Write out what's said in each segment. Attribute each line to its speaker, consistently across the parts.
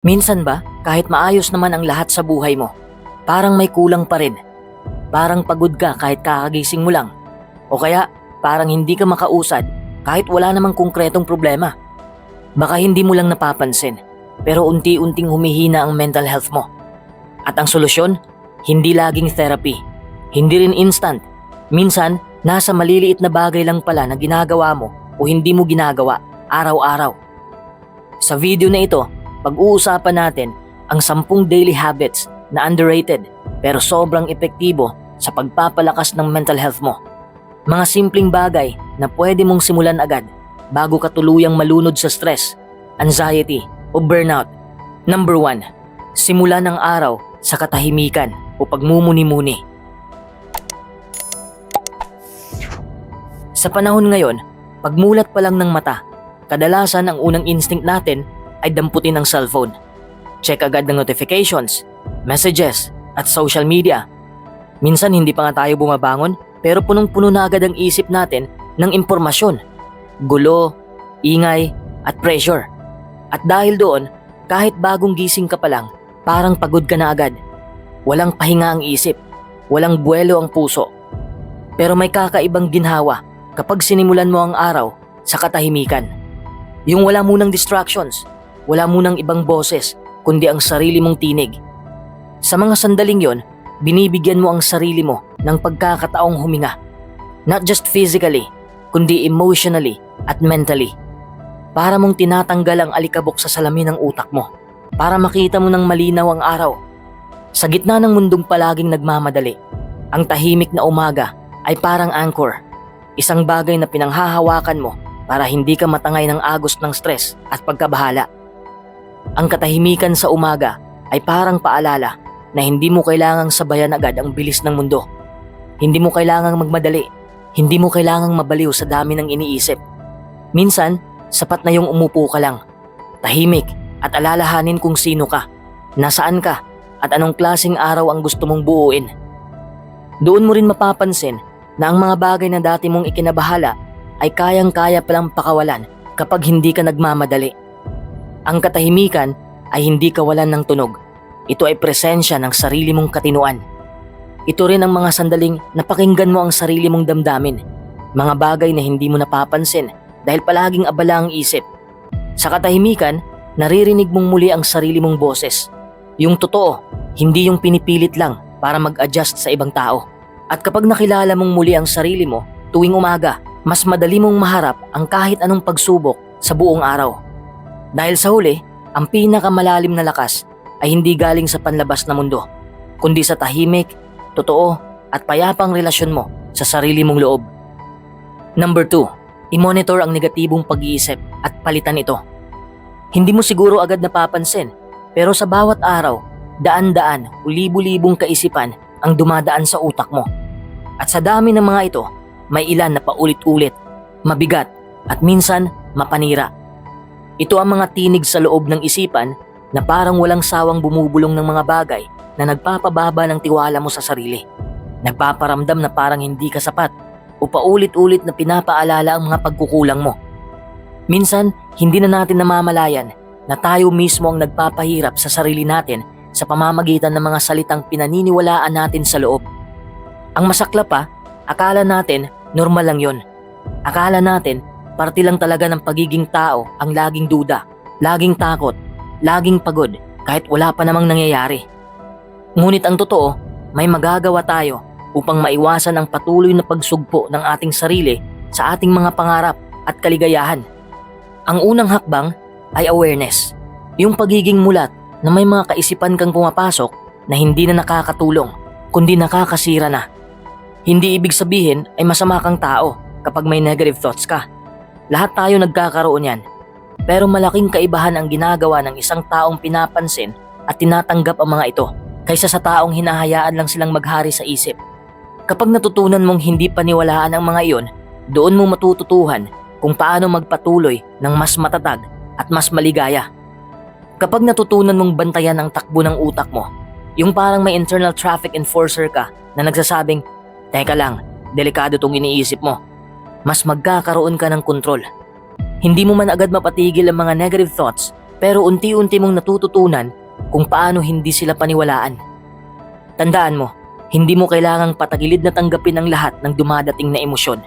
Speaker 1: Minsan ba, kahit maayos naman ang lahat sa buhay mo, parang may kulang pa rin. Parang pagod ka kahit kakagising mo lang. O kaya, parang hindi ka makausad kahit wala namang konkretong problema. Baka hindi mo lang napapansin, pero unti-unting humihina ang mental health mo. At ang solusyon, hindi laging therapy. Hindi rin instant. Minsan, nasa maliliit na bagay lang pala na ginagawa mo o hindi mo ginagawa araw-araw. Sa video na ito, pag-uusapan natin ang 10 daily habits na underrated pero sobrang epektibo sa pagpapalakas ng mental health mo. Mga simpleng bagay na pwede mong simulan agad bago ka tuluyang malunod sa stress, anxiety o burnout. Number 1. Simulan ang araw sa katahimikan o pagmumuni-muni. Sa panahon ngayon, pagmulat pa lang ng mata, kadalasan ang unang instinct natin ay damputin ang cellphone. Check agad ng notifications, messages, at social media. Minsan hindi pa nga tayo bumabangon pero punong-puno na agad ang isip natin ng impormasyon, gulo, ingay, at pressure. At dahil doon, kahit bagong gising ka pa lang, parang pagod ka na agad. Walang pahinga ang isip, walang buwelo ang puso. Pero may kakaibang ginhawa kapag sinimulan mo ang araw sa katahimikan. Yung wala munang distractions, wala munang ibang boses, kundi ang sarili mong tinig. Sa mga sandaling yon, binibigyan mo ang sarili mo ng pagkakataong huminga. Not just physically, kundi emotionally at mentally. Para mong tinatanggal ang alikabok sa salamin ng utak mo. Para makita mo ng malinaw ang araw. Sa gitna ng mundong palaging nagmamadali, ang tahimik na umaga ay parang anchor. Isang bagay na pinanghahawakan mo para hindi ka matangay ng agos ng stress at pagkabahala. Ang katahimikan sa umaga ay parang paalala na hindi mo kailangang sabayan agad ang bilis ng mundo. Hindi mo kailangang magmadali. Hindi mo kailangang mabaliw sa dami ng iniisip. Minsan, sapat na yung umupo ka lang. Tahimik at alalahanin kung sino ka, nasaan ka, at anong klaseng araw ang gusto mong buuin. Doon mo rin mapapansin na ang mga bagay na dati mong ikinabahala ay kayang-kaya palang pakawalan kapag hindi ka nagmamadali. Ang katahimikan ay hindi kawalan ng tunog. Ito ay presensya ng sarili mong katinuan. Ito rin ang mga sandaling napakinggan mo ang sarili mong damdamin. Mga bagay na hindi mo napapansin dahil palaging abala ang isip. Sa katahimikan, naririnig mong muli ang sarili mong boses. Yung totoo, hindi yung pinipilit lang para mag-adjust sa ibang tao. At kapag nakilala mong muli ang sarili mo tuwing umaga, mas madali mong maharap ang kahit anong pagsubok sa buong araw. Dahil sa huli, ang pinakamalalim na lakas ay hindi galing sa panlabas na mundo, kundi sa tahimik, totoo at payapang relasyon mo sa sarili mong loob. Number 2, i-monitor ang negatibong pag-iisip at palitan ito. Hindi mo siguro agad napapansin, pero sa bawat araw, daan-daan o libu-libong kaisipan ang dumadaan sa utak mo. At sa dami ng mga ito, may ilan na paulit-ulit, mabigat at minsan mapanira. Ito ang mga tinig sa loob ng isipan na parang walang sawang bumubulong ng mga bagay na nagpapababa ng tiwala mo sa sarili. Nagpaparamdam na parang hindi ka sapat o paulit-ulit na pinapaalala ang mga pagkukulang mo. Minsan, hindi na natin namamalayan na tayo mismo ang nagpapahirap sa sarili natin sa pamamagitan ng mga salitang pinaniniwalaan natin sa loob. Ang masakla pa, akala natin normal lang yon. Akala natin parte lang talaga ng pagiging tao ang laging duda, laging takot, laging pagod kahit wala pa namang nangyayari. Ngunit ang totoo, may magagawa tayo upang maiwasan ang patuloy na pagsugpo ng ating sarili sa ating mga pangarap at kaligayahan. Ang unang hakbang ay awareness, yung pagiging mulat na may mga kaisipan kang pumapasok na hindi na nakakatulong, kundi nakakasira na. Hindi ibig sabihin ay masama kang tao kapag may negative thoughts ka. Lahat tayo nagkakaroon yan. Pero malaking kaibahan ang ginagawa ng isang taong pinapansin at tinatanggap ang mga ito kaysa sa taong hinahayaan lang silang maghari sa isip. Kapag natutunan mong hindi paniwalaan ang mga iyon, doon mo matututuhan kung paano magpatuloy ng mas matatag at mas maligaya. Kapag natutunan mong bantayan ang takbo ng utak mo, yung parang may internal traffic enforcer ka na nagsasabing, Teka lang, delikado tong iniisip mo. Mas magkakaroon ka ng kontrol. Hindi mo man agad mapatigil ang mga negative thoughts, Pero unti-unti mong natututunan kung paano hindi sila paniwalaan. Tandaan mo, hindi mo kailangang patagilid na tanggapin ang lahat ng dumadating na emosyon.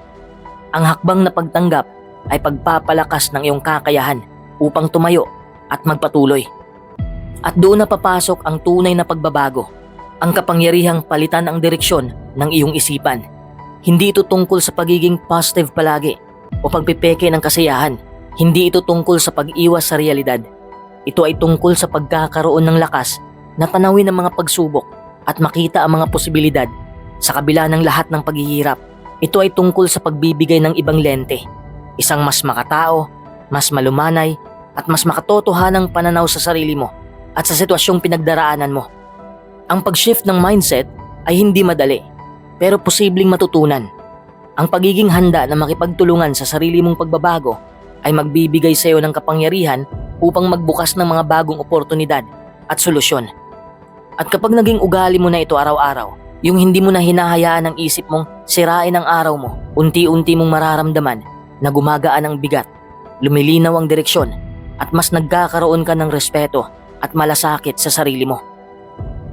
Speaker 1: Ang hakbang na pagtanggap ay pagpapalakas ng iyong kakayahan upang tumayo at magpatuloy. At doon na papasok ang tunay na pagbabago, ang kapangyarihang palitan ang direksyon ng iyong isipan. Hindi ito tungkol sa pagiging positive palagi o pagpipeke ng kasiyahan. Hindi ito tungkol sa pag-iwas sa realidad. Ito ay tungkol sa pagkakaroon ng lakas na tanawin ang mga pagsubok at makita ang mga posibilidad sa kabila ng lahat ng paghihirap. Ito ay tungkol sa pagbibigay ng ibang lente, isang mas makatao, mas malumanay, at mas makatotohanang pananaw sa sarili mo at sa sitwasyong pinagdaraanan mo. Ang pag-shift ng mindset ay hindi madali, pero posibleng matutunan. Ang pagiging handa na makipagtulungan sa sarili mong pagbabago ay magbibigay sa iyo ng kapangyarihan upang magbukas ng mga bagong oportunidad at solusyon. At kapag naging ugali mo na ito araw-araw, yung hindi mo na hinahayaan ang isip mong sirain ang araw mo, unti-unti mong mararamdaman na gumagaan ang bigat, lumilinaw ang direksyon, at mas nagkakaroon ka ng respeto at malasakit sa sarili mo.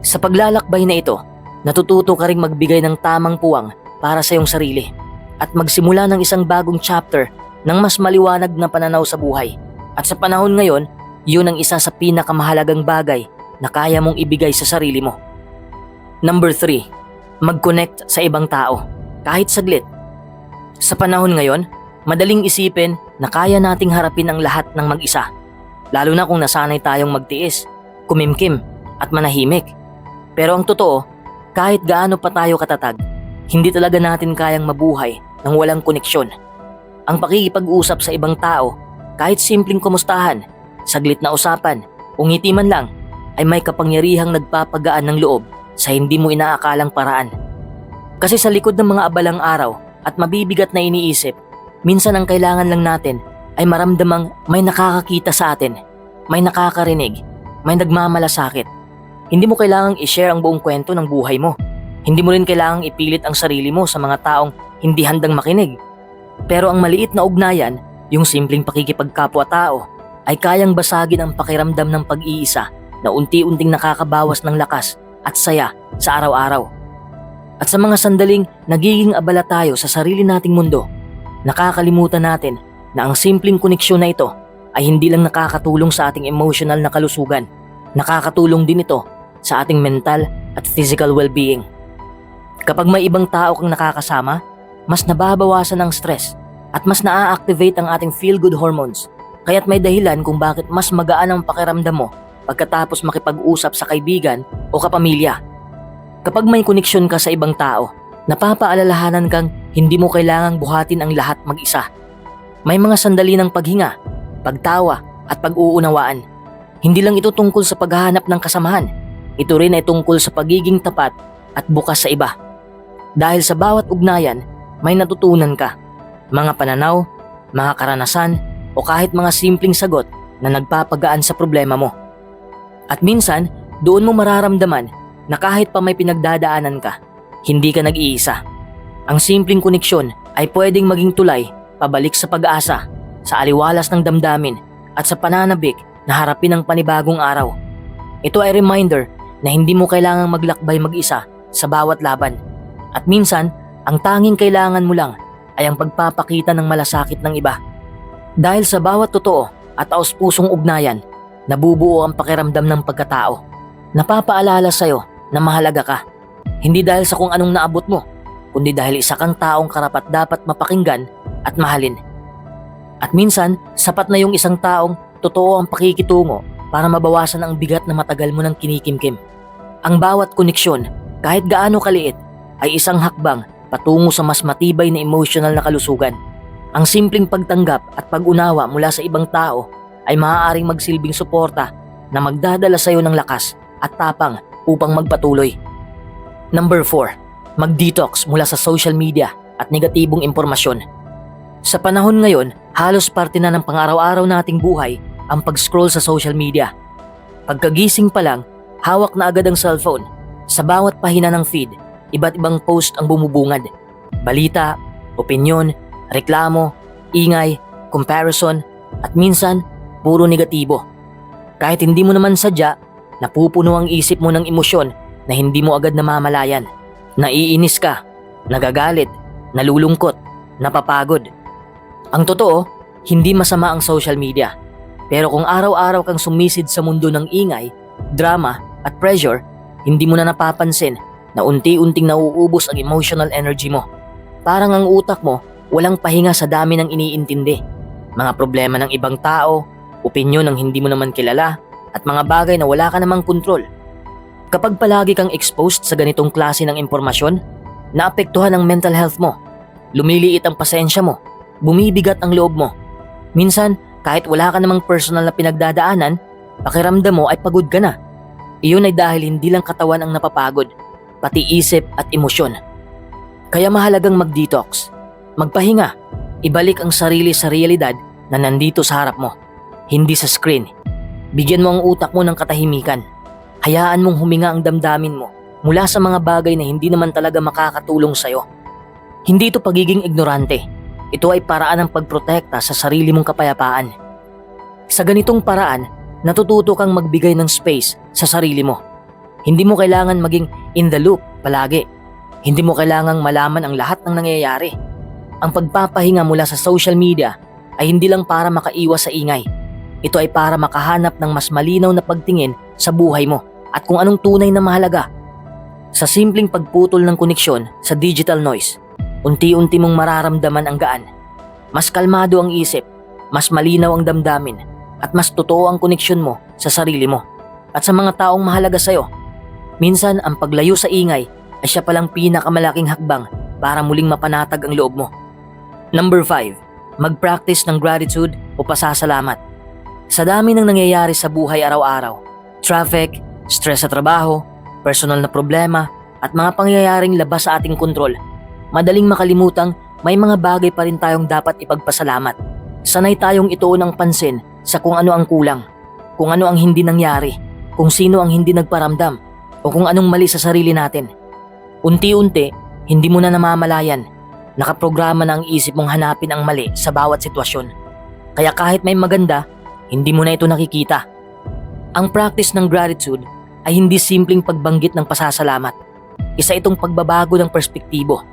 Speaker 1: Sa paglalakbay na ito, natututo ka ring magbigay ng tamang puwang para sa iyong sarili at magsimula ng isang bagong chapter ng mas maliwanag na pananaw sa buhay. At sa panahon ngayon, yun ang isa sa pinakamahalagang bagay na kaya mong ibigay sa sarili mo. Number 3. Mag-connect sa ibang tao, kahit saglit. Sa panahon ngayon, madaling isipin na kaya nating harapin ang lahat ng mag-isa. Lalo na kung nasanay tayong magtiis, kumimkim, at manahimik. Pero ang totoo, kahit gaano pa tayo katatag, hindi talaga natin kayang mabuhay nang walang koneksyon. Ang pakikipag-usap sa ibang tao, kahit simpleng kumustahan, saglit na usapan, o ngiti man lang, ay may kapangyarihang nagpapagaan ng loob sa hindi mo inaakalang paraan. Kasi sa likod ng mga abalang araw at mabibigat na iniisip, minsan ang kailangan lang natin ay maramdamang may nakakakita sa atin, may nakakarinig, may nagmamalasakit. Hindi mo kailangang i-share ang buong kwento ng buhay mo. Hindi mo rin kailangang ipilit ang sarili mo sa mga taong hindi handang makinig. Pero ang maliit na ugnayan, yung simpleng pakikipagkapwa-tao, ay kayang basagin ang pakiramdam ng pag-iisa na unti-unting nakakabawas ng lakas at saya sa araw-araw. At sa mga sandaling nagiging abala tayo sa sarili nating mundo, nakakalimutan natin na ang simpleng koneksyon na ito ay hindi lang nakakatulong sa ating emotional na kalusugan, nakakatulong din ito sa ating mental at physical well-being. Kapag may ibang tao kang nakakasama, mas nababawasan ang stress at mas naa-activate ang ating feel-good hormones. Kaya't may dahilan kung bakit mas magaan ang pakiramdam mo pagkatapos makipag-usap sa kaibigan o kapamilya. Kapag may koneksyon ka sa ibang tao, napapaalalahanan kang hindi mo kailangang buhatin ang lahat mag-isa. May mga sandali ng paghinga, pagtawa at pag-uunawaan. Hindi lang ito tungkol sa paghahanap ng kasamahan. Ito rin ay tungkol sa pagiging tapat at bukas sa iba. Dahil sa bawat ugnayan, may natutunan ka. Mga pananaw, mga karanasan, o kahit mga simpleng sagot na nagpapagaan sa problema mo. At minsan, doon mo mararamdaman na kahit pa may pinagdadaanan ka, hindi ka nag-iisa. Ang simpleng koneksyon ay pwedeng maging tulay pabalik sa pag-asa, sa aliwalas ng damdamin at sa pananabik na harapin ang panibagong araw. Ito ay reminder na hindi mo kailangang maglakbay mag-isa sa bawat laban. At minsan, ang tanging kailangan mo lang ay ang pagpapakita ng malasakit ng iba. Dahil sa bawat totoo at taos-pusong ugnayan, nabubuo ang pakiramdam ng pagkatao. Napapaalala sa'yo na mahalaga ka. Hindi dahil sa kung anong naabot mo, kundi dahil isa kang taong karapat dapat mapakinggan at mahalin. At minsan, sapat na yung isang taong totoo ang pakikitungo para mabawasan ang bigat na matagal mo ng kinikimkim. Ang bawat koneksyon, kahit gaano kaliit, ay isang hakbang patungo sa mas matibay na emotional na kalusugan. Ang simpleng pagtanggap at pag-unawa mula sa ibang tao ay maaaring magsilbing suporta na magdadala sa iyo ng lakas at tapang upang magpatuloy. Number 4. Mag-detox mula sa social media at negatibong impormasyon. Sa panahon ngayon, halos parte na ng pang-araw-araw nating buhay ang pag-scroll sa social media. Pagkagising pa lang, hawak na agad ang cellphone. Sa bawat pahina ng feed, iba't ibang post ang bumubungad. Balita, opinyon, reklamo, ingay, comparison, at minsan, puro negatibo. Kahit hindi mo naman sadya, napupuno ang isip mo ng emosyon na hindi mo agad namamalayan. Naiinis ka, nagagalit, nalulungkot, napapagod. Ang totoo, hindi masama ang social media. Pero kung araw-araw kang sumisid sa mundo ng ingay, drama at pressure, hindi mo na napapansin na unti-unting nauubos ang emotional energy mo. Parang ang utak mo walang pahinga sa dami ng iniintindi. Mga problema ng ibang tao, opinyon ng hindi mo naman kilala, at mga bagay na wala ka namang kontrol. Kapag palagi kang exposed sa ganitong klase ng impormasyon, naapektuhan ang mental health mo. Lumiliit ang pasensya mo, bumibigat ang loob mo. Minsan, kahit wala ka namang personal na pinagdadaanan, pakiramdam mo ay pagod ka na. Iyon ay dahil hindi lang katawan ang napapagod, pati isip at emosyon. Kaya mahalagang mag-detox, magpahinga, ibalik ang sarili sa realidad na nandito sa harap mo, hindi sa screen. Bigyan mo ang utak mo ng katahimikan. Hayaan mong huminga ang damdamin mo mula sa mga bagay na hindi naman talaga makakatulong sa'yo. Hindi ito pagiging ignorante. Ito ay paraan ng pagprotekta sa sarili mong kapayapaan. Sa ganitong paraan, natututo kang magbigay ng space sa sarili mo. Hindi mo kailangan maging in the loop palagi. Hindi mo kailangang malaman ang lahat ng nangyayari. Ang pagpapahinga mula sa social media ay hindi lang para makaiwas sa ingay. Ito ay para makahanap ng mas malinaw na pagtingin sa buhay mo at kung anong tunay na mahalaga. Sa simpleng pagputol ng koneksyon sa digital noise, unti-unti mong mararamdaman ang gaan. Mas kalmado ang isip, mas malinaw ang damdamin, at mas totoo ang koneksyon mo sa sarili mo at sa mga taong mahalaga sa'yo. Minsan, ang paglayo sa ingay ay siya palang pinakamalaking hakbang para muling mapanatag ang loob mo. Number 5. Mag-practice ng gratitude o pasasalamat. Sa dami ng nangyayari sa buhay araw-araw, traffic, stress sa trabaho, personal na problema, at mga pangyayaring labas sa ating kontrol, madaling makalimutang may mga bagay pa rin tayong dapat ipagpasalamat. Sanay tayong ituon ng pansin sa kung ano ang kulang, kung ano ang hindi nangyari, kung sino ang hindi nagparamdam, o kung anong mali sa sarili natin. Unti-unti, hindi mo na namamalayan. Nakaprograma na ang isip mong hanapin ang mali sa bawat sitwasyon. Kaya kahit may maganda, hindi mo na ito nakikita. Ang practice ng gratitude ay hindi simpleng pagbanggit ng pasasalamat. Isa itong pagbabago ng perspektibo.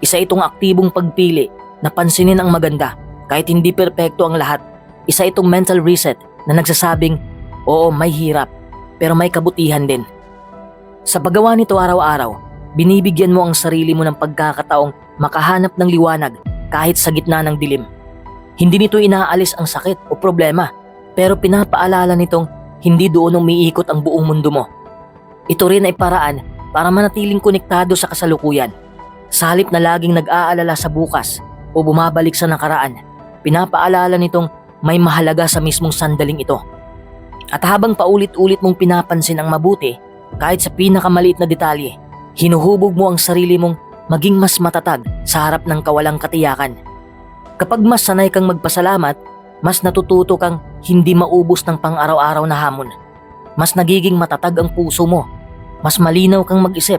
Speaker 1: Isa itong aktibong pagpili na pansinin ang maganda kahit hindi perpekto ang lahat. Isa itong mental reset na nagsasabing, oo may hirap, pero may kabutihan din. Sa paggawa nito araw-araw, binibigyan mo ang sarili mo ng pagkakataong makahanap ng liwanag kahit sa gitna ng dilim. Hindi nito inaalis ang sakit o problema, pero pinapaalala nitong hindi doon umiikot ang buong mundo mo. Ito rin ay paraan para manatiling konektado sa kasalukuyan. Sa na laging nag-aalala sa bukas o bumabalik sa nakaraan, pinapaalala nitong may mahalaga sa mismong sandaling ito. At habang paulit-ulit mong pinapansin ang mabuti, kahit sa pinakamaliit na detalye, hinuhubog mo ang sarili mong maging mas matatag sa harap ng kawalang katiyakan. Kapag mas sanay kang magpasalamat, mas natututo kang hindi maubos ng pang-araw-araw na hamon. Mas nagiging matatag ang puso mo, mas malinaw kang mag-isip,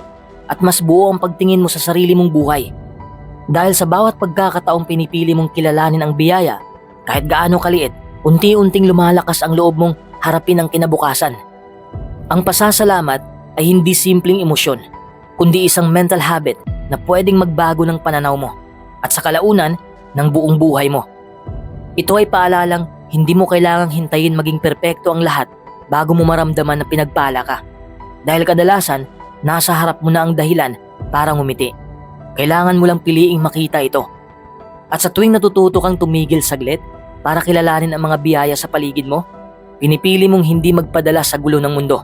Speaker 1: at mas buo ang pagtingin mo sa sarili mong buhay. Dahil sa bawat pagkakataong pinipili mong kilalanin ang biyaya, kahit gaano kaliit, unti-unting lumalakas ang loob mong harapin ang kinabukasan. Ang pasasalamat ay hindi simpleng emosyon, kundi isang mental habit na pwedeng magbago ng pananaw mo at sa kalaunan ng buong buhay mo. Ito ay paalalang hindi mo kailangang hintayin maging perpekto ang lahat bago mo maramdaman na pinagpala ka. Dahil kadalasan, nasa harap mo na ang dahilan para ngumiti. Kailangan mo lang piliing makita ito. At sa tuwing natututo kang tumigil saglit para kilalanin ang mga biyaya sa paligid mo, pinipili mong hindi magpadala sa gulo ng mundo.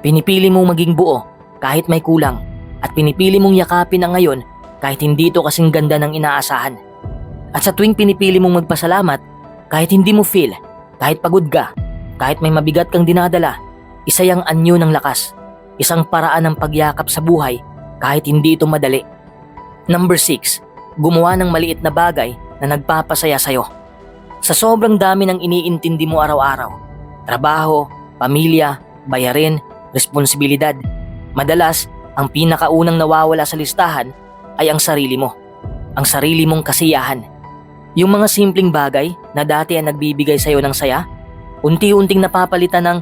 Speaker 1: Pinipili mong maging buo kahit may kulang at pinipili mong yakapin ang ngayon kahit hindi ito kasing ganda ng inaasahan. At sa tuwing pinipili mong magpasalamat, kahit hindi mo feel, kahit pagod ka, kahit may mabigat kang dinadala, isa yung anyo ng lakas, isang paraan ng pagyakap sa buhay kahit hindi ito madali. Number 6. Gumawa ng maliit na bagay na nagpapasaya sa'yo. Sa sobrang dami ng iniintindi mo araw-araw, trabaho, pamilya, bayarin, responsibilidad, madalas ang pinakaunang nawawala sa listahan ay ang sarili mo, ang sarili mong kasiyahan. Yung mga simpleng bagay na dati ang nagbibigay sa'yo ng saya, unti-unting napapalitan ng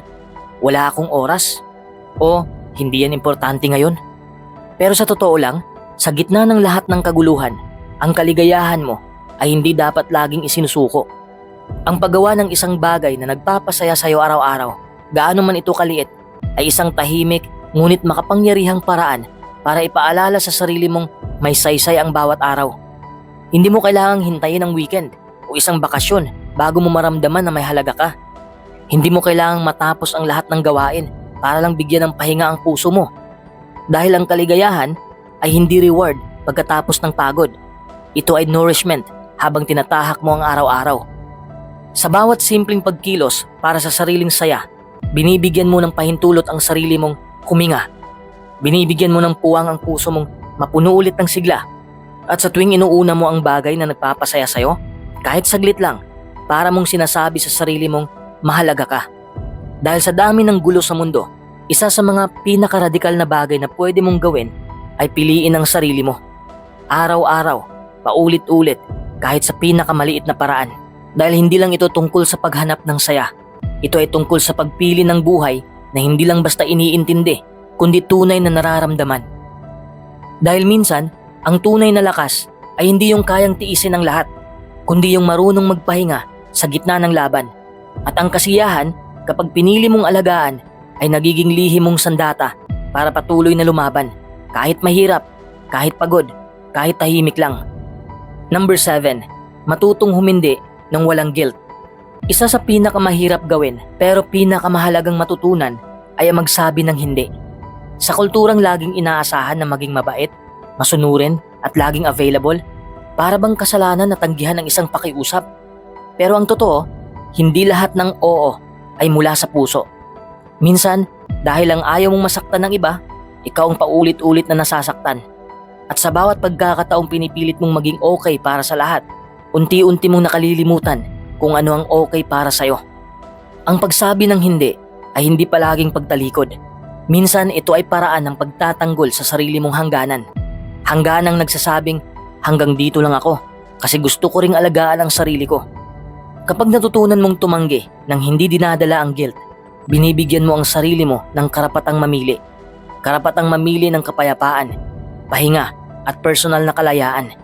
Speaker 1: wala akong oras o hindi yan importante ngayon. Pero sa totoo lang, sa gitna ng lahat ng kaguluhan, ang kaligayahan mo ay hindi dapat laging isinusuko. Ang paggawa ng isang bagay na nagpapasaya sa iyo araw-araw, gaano man ito kaliit, ay isang tahimik ngunit makapangyarihang paraan para ipaalala sa sarili mong may saysay ang bawat araw. Hindi mo kailangang hintayin ang weekend o isang bakasyon bago mo maramdaman na may halaga ka. Hindi mo kailangang matapos ang lahat ng gawain para lang bigyan ng pahinga ang puso mo. Dahil ang kaligayahan ay hindi reward pagkatapos ng pagod. Ito ay nourishment habang tinatahak mo ang araw-araw. Sa bawat simpleng pagkilos para sa sariling saya, binibigyan mo ng pahintulot ang sarili mong huminga. Binibigyan mo ng puwang ang puso mong mapuno ulit ng sigla. At sa tuwing inuuna mo ang bagay na nagpapasaya sa'yo, kahit saglit lang, para mong sinasabi sa sarili mong mahalaga ka. Dahil sa dami ng gulo sa mundo, isa sa mga pinakaradikal na bagay na pwede mong gawin ay piliin ang sarili mo. Araw-araw, paulit-ulit, kahit sa pinakamaliit na paraan. Dahil hindi lang ito tungkol sa paghanap ng saya. Ito ay tungkol sa pagpili ng buhay na hindi lang basta iniintindi, kundi tunay na nararamdaman. Dahil minsan, ang tunay na lakas ay hindi yung kayang tiisin ng lahat, kundi yung marunong magpahinga sa gitna ng laban. At ang kasiyahan, kapag pinili mong alagaan, ay nagiging lihim mong sandata para patuloy na lumaban. Kahit mahirap, kahit pagod, kahit tahimik lang. Number 7. Matutong humindi ng walang guilt. Isa sa pinakamahirap gawin pero pinakamahalagang matutunan ay ang magsabi ng hindi. Sa kulturang laging inaasahan na maging mabait, masunurin at laging available, para bang kasalanan na tanggihan ng isang pakiusap. Pero ang totoo, hindi lahat ng oo ay mula sa puso. Minsan, dahil lang ayaw mong masaktan ng iba, ikaw ang paulit-ulit na nasasaktan. At sa bawat pagkakataong pinipilit mong maging okay para sa lahat, unti-unti mong nakalilimutan kung ano ang okay para sa'yo. Ang pagsabi ng hindi ay hindi palaging pagtalikod. Minsan ito ay paraan ng pagtatanggol sa sarili mong hangganan. Hangganang nagsasabing, hanggang dito lang ako kasi gusto ko ring alagaan ang sarili ko. Kapag natutunan mong tumanggi nang hindi dinadala ang guilt, binibigyan mo ang sarili mo ng karapatang mamili. Karapatang mamili ng kapayapaan, pahinga at personal na kalayaan.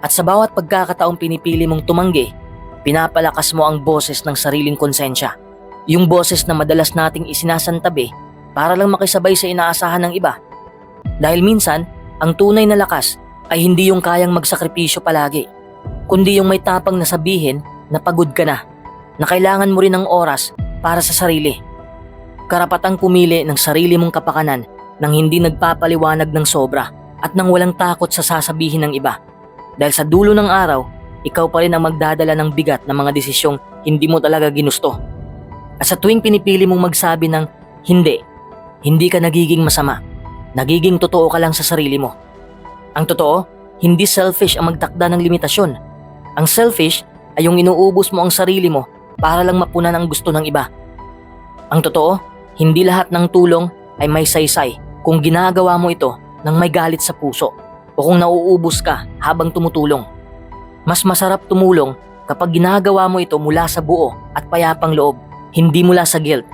Speaker 1: At sa bawat pagkakataong pinipili mong tumanggi, pinapalakas mo ang boses ng sariling konsensya. Yung boses na madalas nating isinasantabi para lang makisabay sa inaasahan ng iba. Dahil minsan, ang tunay na lakas ay hindi yung kayang magsakripisyo palagi, kundi yung may tapang na sabihin na pagod ka na, na kailangan mo rin ng oras para sa sarili. Karapatang pumili ng sarili mong kapakanan nang hindi nagpapaliwanag ng sobra at nang walang takot sa sasabihin ng iba. Dahil sa dulo ng araw, ikaw pa rin ang magdadala ng bigat ng mga desisyong hindi mo talaga ginusto. At sa tuwing pinipili mong magsabi ng hindi, hindi ka nagiging masama. Nagiging totoo ka lang sa sarili mo. Ang totoo, hindi selfish ang magtakda ng limitasyon. Ang selfish ay yung inuubos mo ang sarili mo para lang mapunan ang gusto ng iba. Ang totoo, hindi lahat ng tulong ay may saysay kung ginagawa mo ito nang may galit sa puso o kung nauubos ka habang tumutulong. Mas masarap tumulong kapag ginagawa mo ito mula sa buo at payapang loob, hindi mula sa guilt,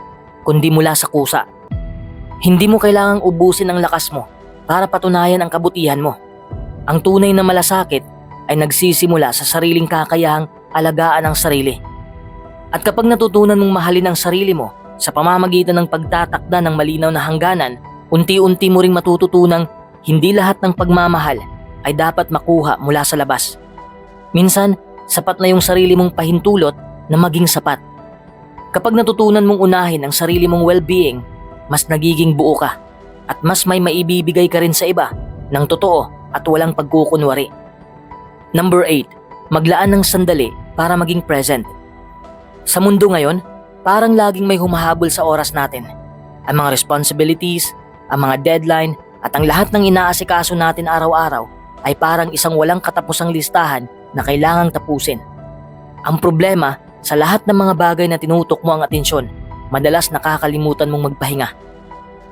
Speaker 1: kundi mula sa kusa. Hindi mo kailangang ubusin ang lakas mo para patunayan ang kabutihan mo. Ang tunay na malasakit ay nagsisimula sa sariling kakayahang alagaan ang sarili. At kapag natutunan mong mahalin ang sarili mo sa pamamagitan ng pagtatakda ng malinaw na hangganan, unti-unti mo ring matututunang hindi lahat ng pagmamahal ay dapat makuha mula sa labas. Minsan, sapat na yung sarili mong pahintulot na maging sapat. Kapag natutunan mong unahin ang sarili mong well-being, mas nagiging buo ka at mas may maibibigay ka rin sa iba ng totoo at walang pagkukunwari. Number 8. Maglaan ng sandali para maging present. Sa mundo ngayon, parang laging may humahabol sa oras natin. Ang mga responsibilities, ang mga deadline, at ang lahat ng inaasikaso natin araw-araw ay parang isang walang katapusang listahan na kailangang tapusin. Ang problema, sa lahat ng mga bagay na tinutok mo ang atensyon, madalas nakakalimutan mong magpahinga.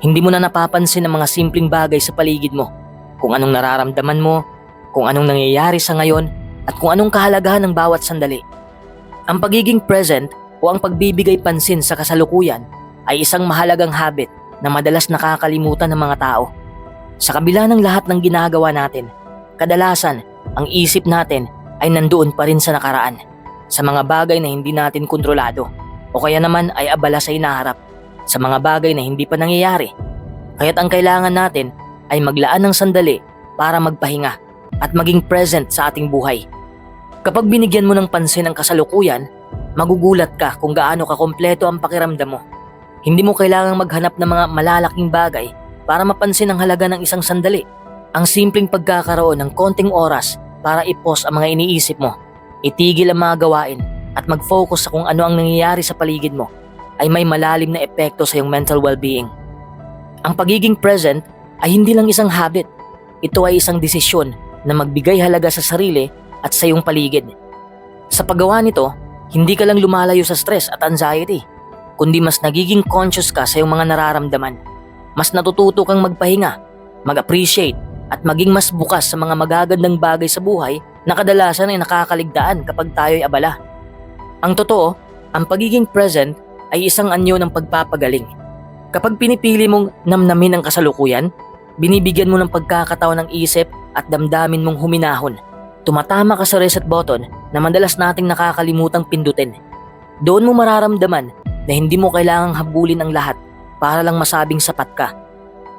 Speaker 1: Hindi mo na napapansin ang mga simpleng bagay sa paligid mo, kung anong nararamdaman mo, kung anong nangyayari sa ngayon, at kung anong kahalagahan ng bawat sandali. Ang pagiging present o ang pagbibigay pansin sa kasalukuyan ay isang mahalagang habit na madalas nakakalimutan ng mga tao. Sa kabila ng lahat ng ginagawa natin, kadalasan ang isip natin ay nandoon pa rin sa nakaraan, sa mga bagay na hindi natin kontrolado o kaya naman ay abala sa inaharap, sa mga bagay na hindi pa nangyayari. Kaya't ang kailangan natin ay maglaan ng sandali para magpahinga at maging present sa ating buhay. Kapag binigyan mo ng pansin ang kasalukuyan, magugulat ka kung gaano kakompleto ang pakiramdam mo. Hindi mo kailangang maghanap ng mga malalaking bagay para mapansin ang halaga ng isang sandali. Ang simpleng pagkakaroon ng konting oras para i-pause ang mga iniisip mo, itigil ang mga gawain at mag-focus sa kung ano ang nangyayari sa paligid mo ay may malalim na epekto sa iyong mental well-being. Ang pagiging present ay hindi lang isang habit. Ito ay isang desisyon na magbigay halaga sa sarili at sa iyong paligid. Sa paggawa nito, hindi ka lang lumalayo sa stress at anxiety, kundi mas nagiging conscious ka sa iyong mga nararamdaman. Mas natututo kang magpahinga, mag-appreciate, at maging mas bukas sa mga magagandang bagay sa buhay na kadalasan ay nakakaligtaan kapag tayo ay abala. Ang totoo, ang pagiging present ay isang anyo ng pagpapagaling. Kapag pinipili mong namnamin ang kasalukuyan, binibigyan mo ng pagkakataon ng isip at damdamin mong huminahon. Tumatama ka sa reset button na madalas nating nakakalimutang pindutin. Doon mo mararamdaman na hindi mo kailangang habulin ang lahat para lang masabing sapat ka.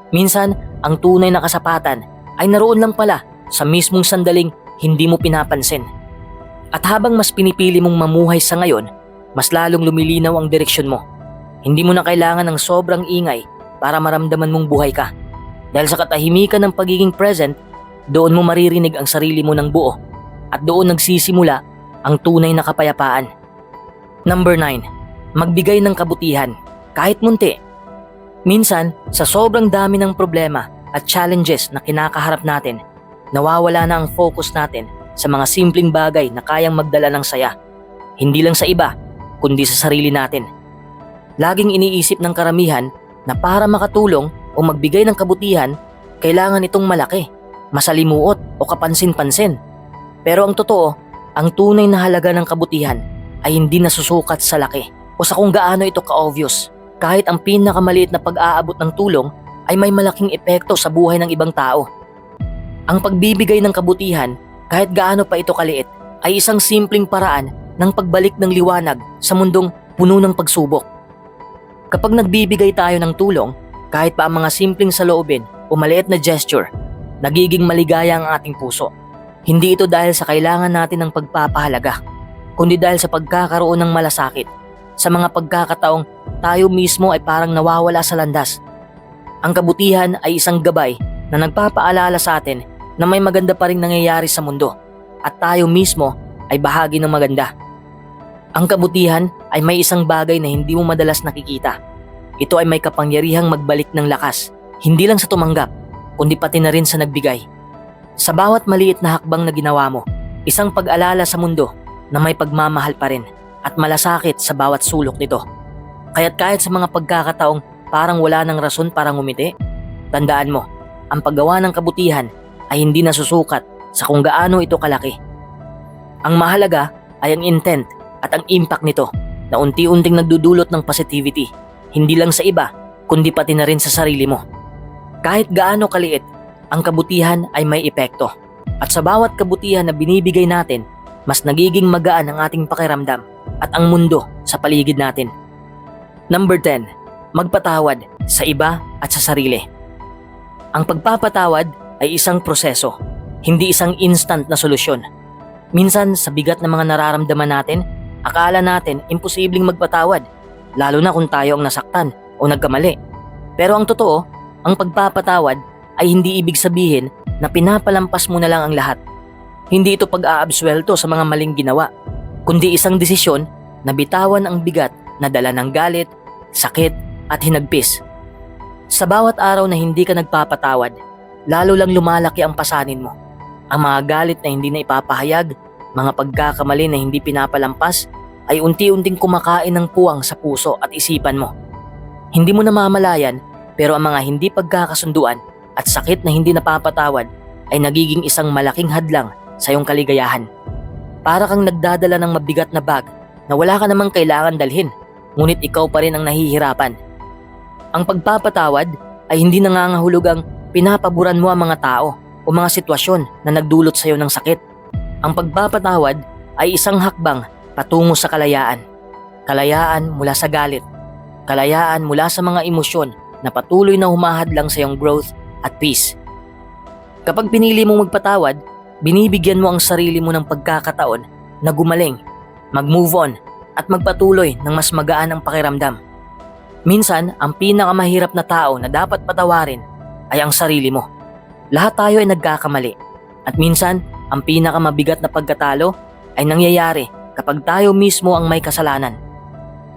Speaker 1: Minsan, ang tunay na kasapatan ay naroon lang pala sa mismong sandaling hindi mo pinapansin. At habang mas pinipili mong mamuhay sa ngayon, mas lalong lumilinaw ang direksyon mo. Hindi mo na kailangan ng sobrang ingay para maramdaman mong buhay ka. Dahil sa katahimikan ng pagiging present, doon mo maririnig ang sarili mo ng buo at doon nagsisimula ang tunay na kapayapaan. Number 9. Magbigay ng kabutihan, kahit munti. Minsan, sa sobrang dami ng problema at challenges na kinakaharap natin, nawawala na ang focus natin sa mga simpleng bagay na kayang magdala ng saya. Hindi lang sa iba, kundi sa sarili natin. Laging iniisip ng karamihan na para makatulong o magbigay ng kabutihan, kailangan itong malaki, masalimuot o kapansin-pansin. Pero ang totoo, ang tunay na halaga ng kabutihan ay hindi nasusukat sa laki o sa kung gaano ito ka-obvious. Kahit ang pinakamaliit na pag-aabot ng tulong ay may malaking epekto sa buhay ng ibang tao. Ang pagbibigay ng kabutihan, kahit gaano pa ito kaliit, ay isang simpleng paraan ng pagbalik ng liwanag sa mundong puno ng pagsubok. Kapag nagbibigay tayo ng tulong, kahit pa ang mga simpleng saloobin o maliit na gesture, nagiging maligaya ang ating puso. Hindi ito dahil sa kailangan natin ng pagpapahalaga, kundi dahil sa pagkakaroon ng malasakit. Sa mga pagkakataong tayo mismo ay parang nawawala sa landas. Ang kabutihan ay isang gabay na nagpapaalala sa atin na may maganda pa rin nangyayari sa mundo at tayo mismo ay bahagi ng maganda. Ang kabutihan ay may isang bagay na hindi mo madalas nakikita. Ito ay may kapangyarihang magbalik ng lakas, hindi lang sa tumanggap, kundi pati na rin sa nagbigay. Sa bawat maliit na hakbang na ginawa mo, isang pag-alala sa mundo na may pagmamahal pa rin at malasakit sa bawat sulok nito. Kaya't kahit sa mga pagkakataong parang wala ng rason para ngumiti, tandaan mo, ang paggawa ng kabutihan ay hindi nasusukat sa kung gaano ito kalaki. Ang mahalaga ay ang intent at ang impact nito na unti-unting nagdudulot ng positivity, hindi lang sa iba, kundi pati na rin sa sarili mo. Kahit gaano kaliit, ang kabutihan ay may epekto. At sa bawat kabutihan na binibigay natin, mas nagiging magaan ang ating pakiramdam at ang mundo sa paligid natin. Number 10. Magpatawad sa iba at sa sarili. Ang pagpapatawad ay isang proseso, hindi isang instant na solusyon. Minsan sa bigat ng mga nararamdaman natin, akala natin imposibleng magpatawad, lalo na kung tayo ang nasaktan o nagkamali. Pero ang totoo, ang pagpapatawad ay hindi ibig sabihin na pinapalampas mo na lang ang lahat. Hindi ito pag-aabswelto sa mga maling ginawa, kundi isang desisyon na bitawan ang bigat na dala ng galit, sakit at hinagpis. Sa bawat araw na hindi ka nagpapatawad, lalo lang lumalaki ang pasanin mo. Ang mga galit na hindi na ipapahayag, mga pagkakamali na hindi pinapalampas, ay unti-unting kumakain ng puwang sa puso at isipan mo. Hindi mo namamalayan pero ang mga hindi pagkakasunduan at sakit na hindi napapatawad ay nagiging isang malaking hadlang sa iyong kaligayahan. Para kang nagdadala ng mabigat na bag na wala ka namang kailangan dalhin, ngunit ikaw pa rin ang nahihirapan. Ang pagpapatawad ay hindi nangangahulugang pinapaboran mo ang mga tao o mga sitwasyon na nagdulot sa iyo ng sakit. Ang pagpapatawad ay isang hakbang patungo sa kalayaan. Kalayaan mula sa galit. Kalayaan mula sa mga emosyon na patuloy na humahadlang sa iyong growth at peace. Kapag pinili mong magpatawad, binibigyan mo ang sarili mo ng pagkakataon na gumaling, mag-move on, at magpatuloy ng mas magaan ang pakiramdam. Minsan, ang pinakamahirap na tao na dapat patawarin ay ang sarili mo. Lahat tayo ay nagkakamali. At minsan, ang pinakamabigat na pagkatalo ay nangyayari kapag tayo mismo ang may kasalanan.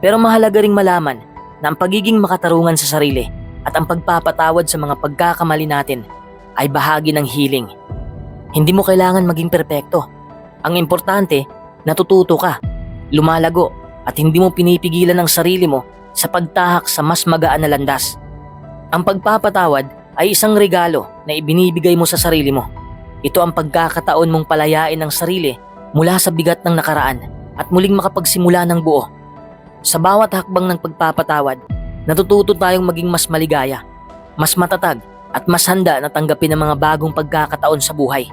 Speaker 1: Pero mahalaga ring malaman na ang pagiging makatarungan sa sarili at ang pagpapatawad sa mga pagkakamali natin ay bahagi ng healing. Hindi mo kailangan maging perpekto. Ang importante, natututo ka, lumalago at hindi mo pinipigilan ang sarili mo sa pagtahak sa mas magaan na landas. Ang pagpapatawad ay isang regalo na ibinibigay mo sa sarili mo. Ito ang pagkakataon mong palayain ang sarili mula sa bigat ng nakaraan at muling makapagsimula ng buo. Sa bawat hakbang ng pagpapatawad, natututo tayong maging mas maligaya, mas matatag at mas handa na tanggapin ang mga bagong pagkakataon sa buhay.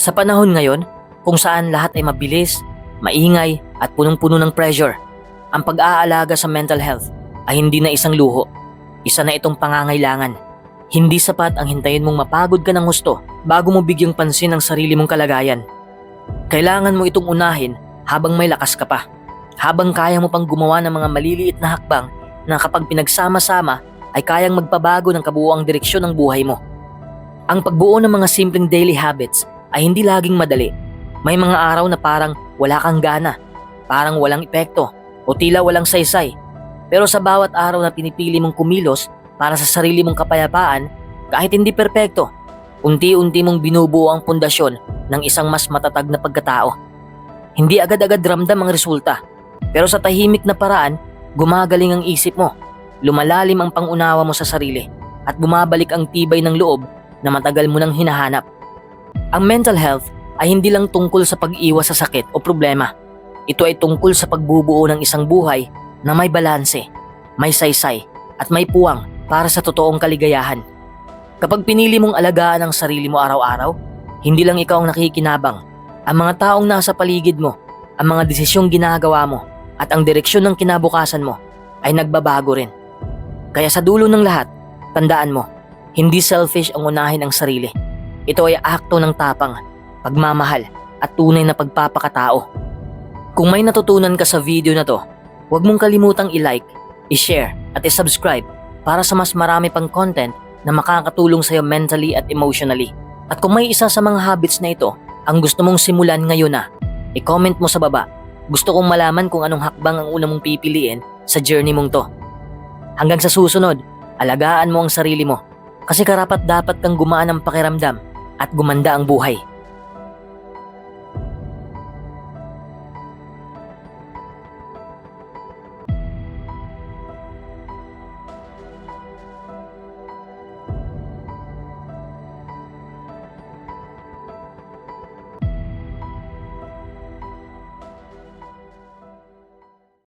Speaker 1: Sa panahon ngayon, kung saan lahat ay mabilis, maingay at punong-puno ng pressure, ang pag-aalaga sa mental health ay hindi na isang luho. Isa na itong pangangailangan. Hindi sapat ang hintayin mong mapagod ka ng husto bago mo bigyang pansin ang sarili mong kalagayan. Kailangan mo itong unahin habang may lakas ka pa. Habang kaya mo pang gumawa ng mga maliliit na hakbang na kapag pinagsama-sama ay kayang magpabago ng kabuuang direksyon ng buhay mo. Ang pagbuo ng mga simpleng daily habits ay hindi laging madali. May mga araw na parang wala kang gana, parang walang epekto, o tila walang saysay. Pero sa bawat araw na pinipili mong kumilos para sa sarili mong kapayapaan, kahit hindi perpekto, unti-unti mong binubuo ang pundasyon ng isang mas matatag na pagkatao. Hindi agad-agad ramdam ang resulta, pero sa tahimik na paraan, gumagaling ang isip mo, lumalalim ang pangunawa mo sa sarili, at bumabalik ang tibay ng loob na matagal mo nang hinahanap. Ang mental health ay hindi lang tungkol sa pag-iwas sa sakit o problema. Ito ay tungkol sa pagbubuo ng isang buhay na may balanse, may saysay, at may puwang para sa totoong kaligayahan. Kapag pinili mong alagaan ang sarili mo araw-araw, hindi lang ikaw ang nakikinabang. Ang mga taong nasa paligid mo, ang mga desisyong ginagawa mo, at ang direksyon ng kinabukasan mo ay nagbabago rin. Kaya sa dulo ng lahat, tandaan mo, hindi selfish ang unahin ang sarili. Ito ay akto ng tapang, pagmamahal, at tunay na pagpapakatao. Kung may natutunan ka sa video na to, huwag mong kalimutang i-like, i-share, at i-subscribe para sa mas marami pang content na makakatulong sa'yo mentally at emotionally. At kung may isa sa mga habits na ito ang gusto mong simulan ngayon na, i-comment mo sa baba. Gusto kong malaman kung anong hakbang ang una mong pipiliin sa journey mong to. Hanggang sa susunod, alagaan mo ang sarili mo kasi karapat dapat kang gumaan ang pakiramdam at gumanda ang buhay.